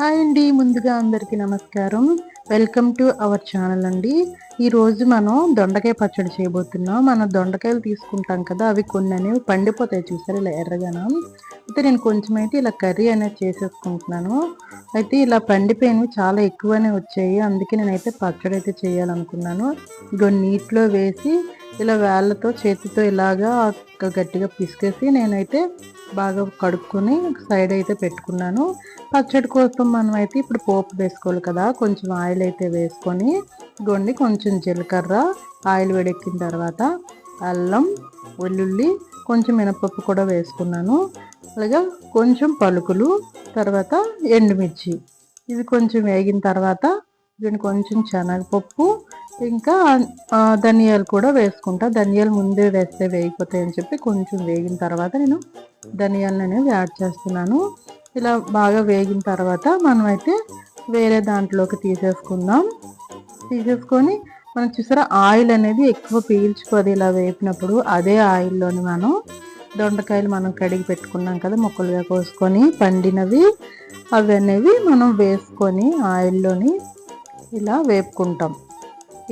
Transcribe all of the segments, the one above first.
Hi అండి. ముందుగా అందరికీ నమస్కారం. వెల్కమ్ టు అవర్ ఛానల్ అండి. ఈరోజు మనం దొండకాయ పచ్చడి చేయబోతున్నాం. మనం దొండకాయలు తీసుకుంటాం కదా అవి కొన్ని అనేవి పండిపోతాయి చూసారు ఇలా ఎర్రగాన? అయితే నేను కొంచెం అయితే ఇలా కర్రీ అనేది చేసేసుకుంటున్నాను. అయితే ఇలా పండిపోయినవి చాలా ఎక్కువనే వచ్చాయి. అందుకే నేనైతే పచ్చడి అయితే చేయాలనుకున్నాను. ఇగో నీటిలో వేసి ఇలా వేళ్ళతో చేతితో ఇలాగా గట్టిగా పిసికేసి నేనైతే బాగా కడుక్కొని సైడ్ అయితే పెట్టుకున్నాను. పచ్చడి కోసం మనం అయితే ఇప్పుడు పోపు వేసుకోవాలి కదా. కొంచెం ఆయిల్ అయితే వేసుకొని గొండి కొంచెం జీలకర్ర ఆయిల్ వేడెక్కిన తర్వాత అల్లం వెల్లుల్లి కొంచెం మినపప్పు కూడా వేసుకున్నాను. అలాగే కొంచెం పలుకులు తర్వాత ఎండుమిర్చి. ఇది కొంచెం వేగిన తర్వాత దీన్ని కొంచెం శనగపప్పు ఇంకా ధనియాలు కూడా వేసుకుంటా. ధనియాలు ముందే వేస్తే వేగిపోతాయి అని చెప్పి కొంచెం వేగిన తర్వాత నేను ధనియాలను అనేవి యాడ్ చేస్తున్నాను. ఇలా బాగా వేగిన తర్వాత మనమైతే వేరే దాంట్లోకి తీసేసుకుందాం. తీసేసుకొని మనం చూసారా ఆయిల్ అనేది ఎక్కువ పీల్చుకోదు ఇలా వేపినప్పుడు. అదే ఆయిల్లోని మనం దొండకాయలు మనం కడిగి పెట్టుకున్నాం కదా ముక్కలుగా కోసుకొని పండినవి అవి అనేవి మనం వేసుకొని ఆయిల్లోని ఇలా వేపుకుంటాం.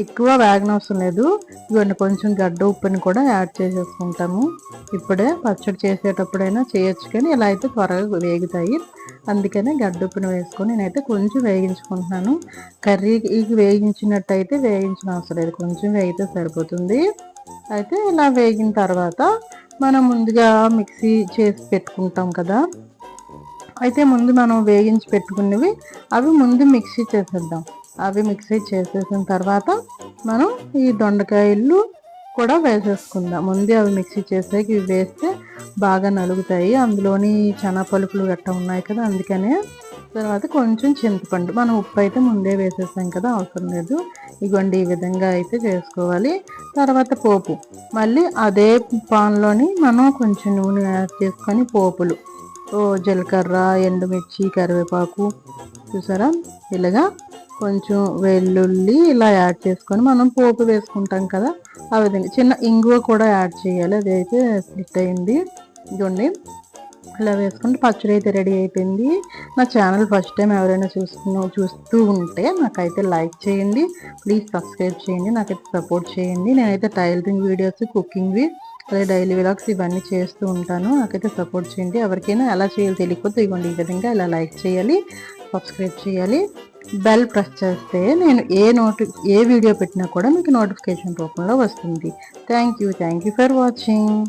ఎక్కువ వేగనవసరం లేదు. ఇవన్నీ కొంచెం గడ్డ ఉప్పుని కూడా యాడ్ చేసేసుకుంటాము. ఇప్పుడే పచ్చడి చేసేటప్పుడైనా చేయొచ్చు కానీ ఇలా అయితే త్వరగా వేగుతాయి. అందుకనే గడ్డ ఉప్పుని వేసుకొని నేనైతే కొంచెం వేగించుకుంటున్నాను. కర్రీకి వేగించినట్టయితే వేగించిన అవసరం లేదు. కొంచెం వేగితే సరిపోతుంది. అయితే ఇలా వేగిన తర్వాత మనం ముందుగా మిక్సీ చేసి పెట్టుకుంటాం కదా. అయితే ముందు మనం వేగించి పెట్టుకున్నవి అవి ముందు మిక్సీ చేసేద్దాం. అవి మిక్సీ చేసేసిన తర్వాత మనం ఈ దొండకాయలు కూడా వేసేసుకుందాం. ముందే అవి మిక్సీ చేసేకి ఇవి వేస్తే బాగా నలుగుతాయి. అందులోని చనా గట్ట ఉన్నాయి కదా అందుకనే తర్వాత కొంచెం చింతపండు. మనం ఉప్పు అయితే ముందే వేసేసాం కదా అవసరం లేదు. ఇగోండి ఈ విధంగా అయితే చేసుకోవాలి. తర్వాత పోపు. మళ్ళీ అదే పాన్లోని మనం కొంచెం నూనె యాడ్ చేసుకొని పోపులు. ఓ జీలకర్ర ఎండుమిర్చి కరివేపాకు చూసారా? ఇలాగా కొంచెం వెల్లుల్లి ఇలా యాడ్ చేసుకొని మనం పోపు వేసుకుంటాం కదా ఆ విధంగా. చిన్న ఇంగువ కూడా యాడ్ చేయాలి అదైతే స్ప్లిట్ అయింది. ఇదిగోండి ఇలా వేసుకుంటే పచ్చడి అయితే రెడీ అయిపోయింది. నా ఛానల్ ఫస్ట్ టైం ఎవరైనా చూస్తున్న చూస్తూ ఉంటే నాకైతే లైక్ చేయండి ప్లీజ్ సబ్స్క్రైబ్ చేయండి నాకైతే సపోర్ట్ చేయండి. నేనైతే టైలరింగ్ వీడియోస్ కుకింగ్వి అదే డైలీ విలాగ్స్ ఇవన్నీ చేస్తూ ఉంటాను. నాకైతే సపోర్ట్ చేయండి. ఎవరికైనా ఎలా చేయాలో తెలియకపోతే ఇవ్వండి ఈ విధంగా ఇలా లైక్ చేయాలి సబ్స్క్రైబ్ చేయాలి. బెల్ ప్రెస్ చేస్తే నేను ఏ నోటి ఏ వీడియో పెట్టినా కూడా మీకు నోటిఫికేషన్ రూపంలో వస్తుంది. Thank you thank you for watching